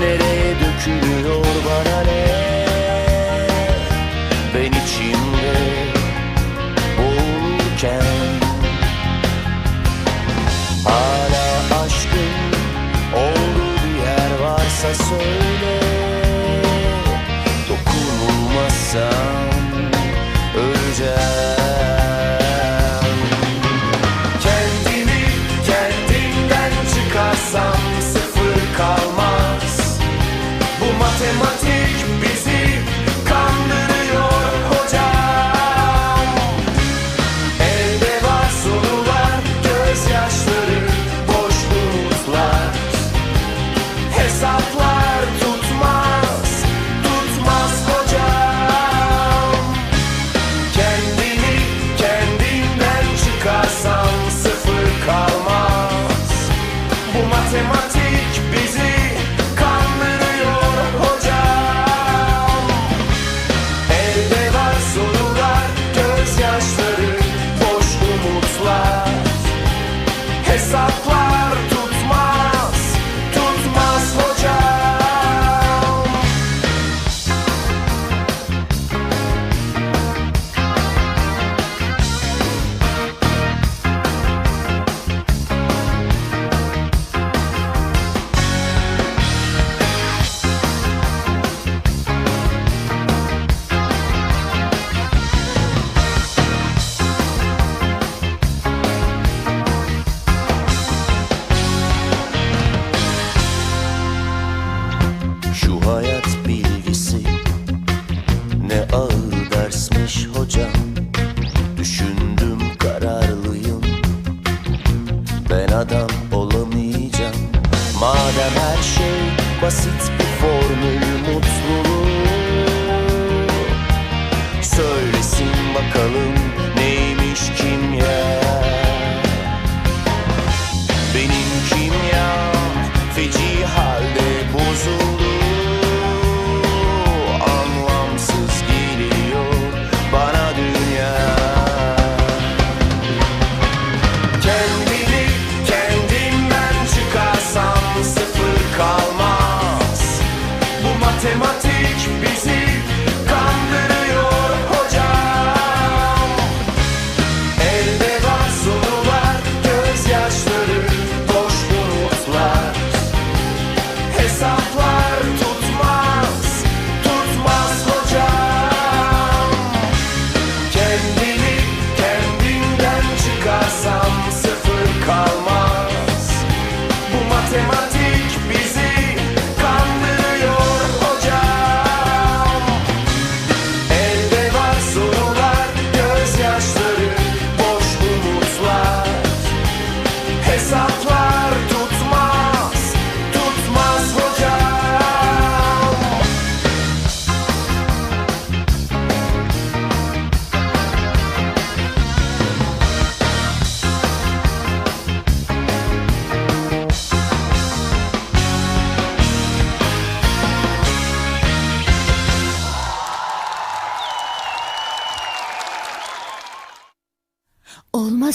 Nereye dökülüyor bana ne? Bazen her şey basit bir formül mutluluk. Söylesin bakalım neymiş ki?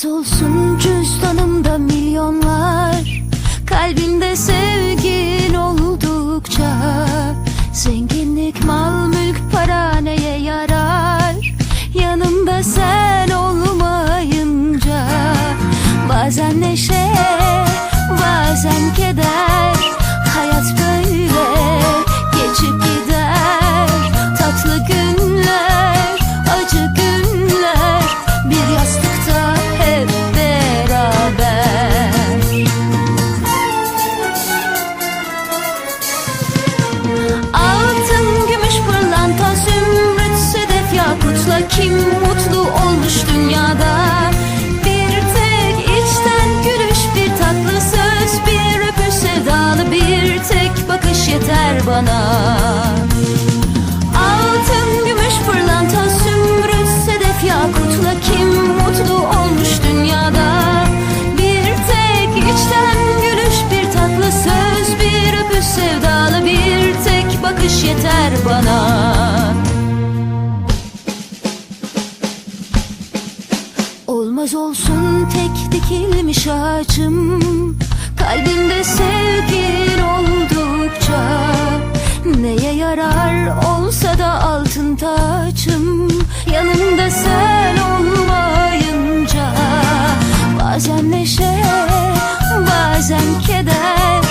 Tutulsun cüzdanımda milyonlar. Kalbimde sevgin oldukça Zenginlik, mal, mülk, para neye yarar? Yanımda sen olmayınca Bazen neşe, bazen keder. bakış yeter bana. Olmaz olsun tek dikilmiş ağacım. Kalbimde sevgin oldukça. Neye yarar olsa da altın tacım Yanımda sen olmayınca Bazen neşe, bazen keder.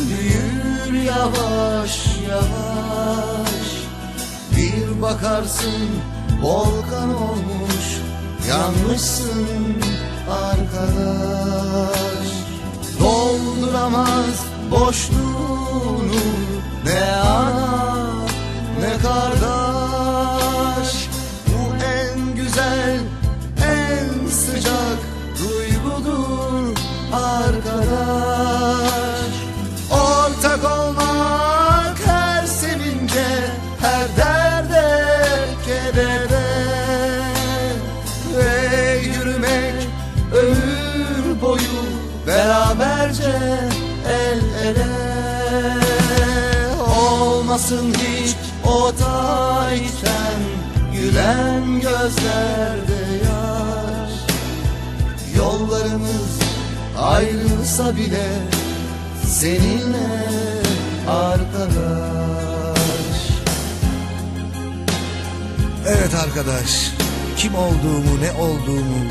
Büyür yavaş yavaş. Bir bakarsın volkan olmuş. Yanmışsın arkadaş. Dolduramaz boşluğunu. Ne ana ne kardeş. Bu en güzel beraberce el ele. Olmasın hiç o da içten gülen gözlerde yaş. Yollarımız ayrılsa bile seninle arkadaş. Evet arkadaş, kim olduğumu, ne olduğumu,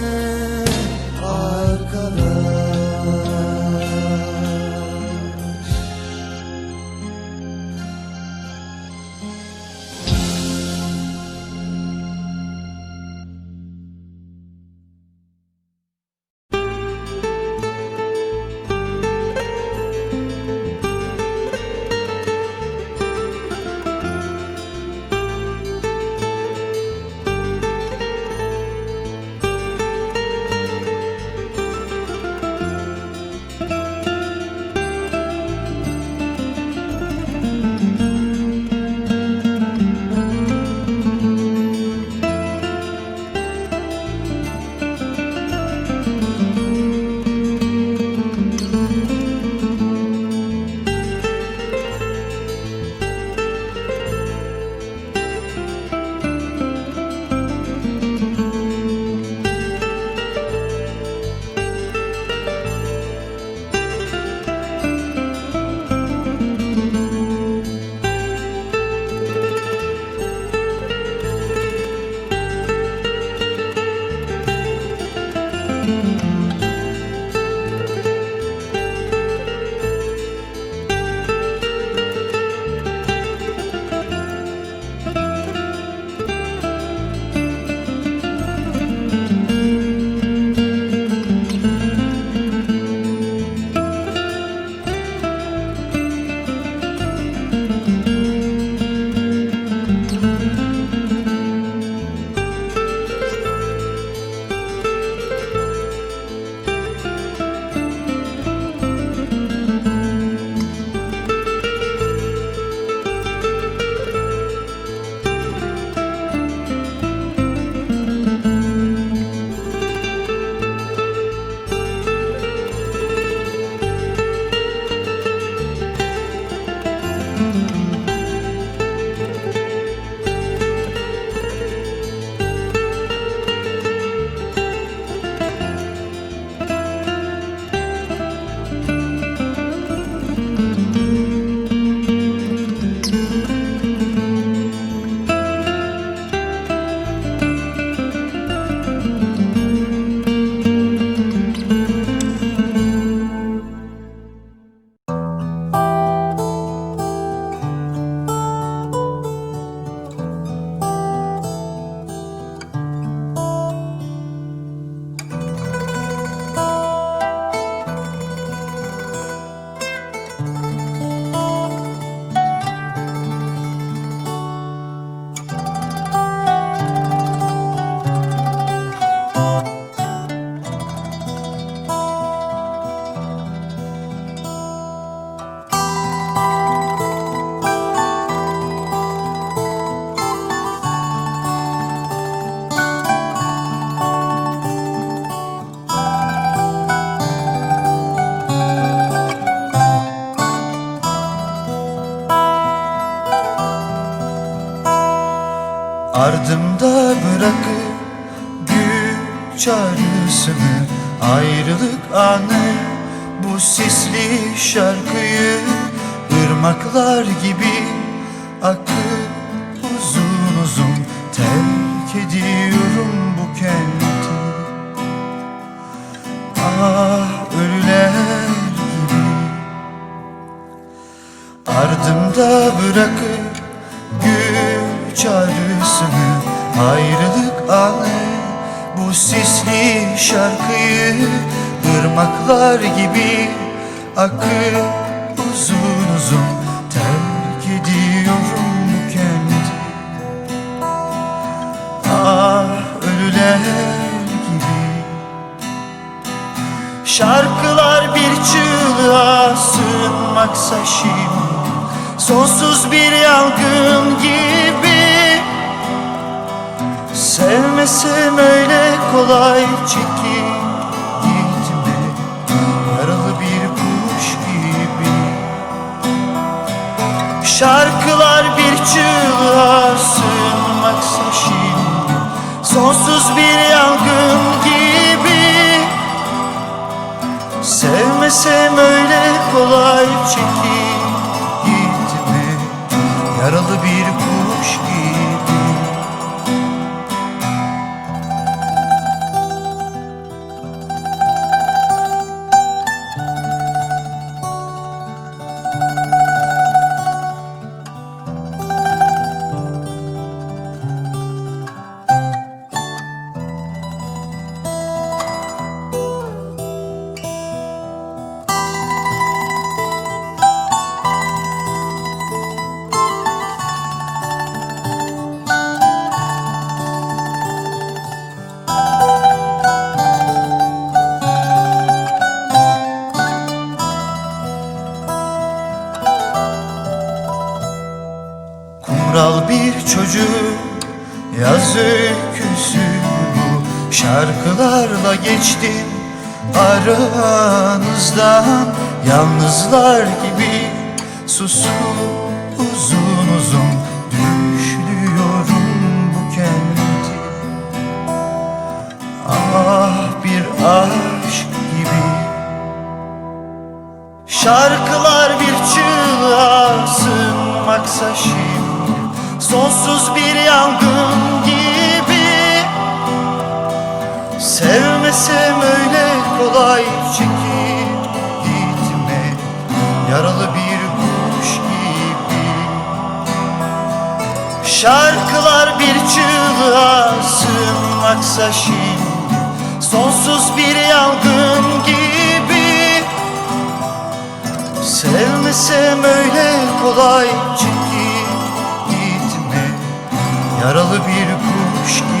şarkıyı ırmaklar gibi akıp uzun uzun Terk ediyorum bu kenti. Ah ölüler gibi. Ardımda bırakıp güç ağrısını Ayrılık anı. Bu sisli şarkıyı ırmaklar gibi akıp uzun uzun terk ediyorum bu kenti. Ah ölüler gibi. Şarkılar bir çığlığa sığınmaksa şimdi Sonsuz bir yangın gibi. Sevmesem öyle kolay çekip Şarkılar bir çığlığa sığınmaksa şimdi Sonsuz bir yangın gibi. Sevmesem öyle kolay çekip gitme Yaralı bir kuş geçtim aranızdan Yalnızlar gibi susup uzun uzun Düşlüyorum bu kenti. Ah bir aşk gibi. Şarkılar bir çığlığa sığınmaksa şimdi Sonsuz bir yangın gibi Sevmesem öyle kolay çekip gitme. Yaralı bir kuş gibi. Şarkılar bir çığlığa sığınmaksa şimdi Sonsuz bir yangın gibi. Sevmesem öyle kolay çekip gitme. Yaralı bir kuş gibi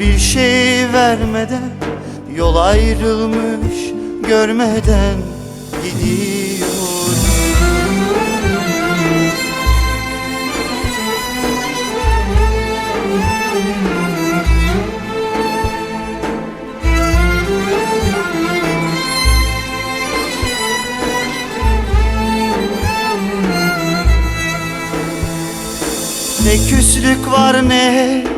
Hiçbir şey vermeden Yol ayrılmış görmeden gidiyor Ne küslük var ne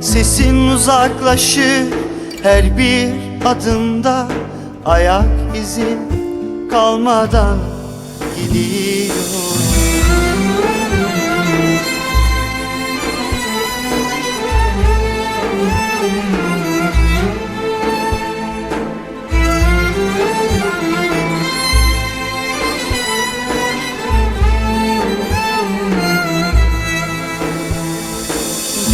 Sesin uzaklaşır her bir adımda. Ayak izin kalmadan gidiyorum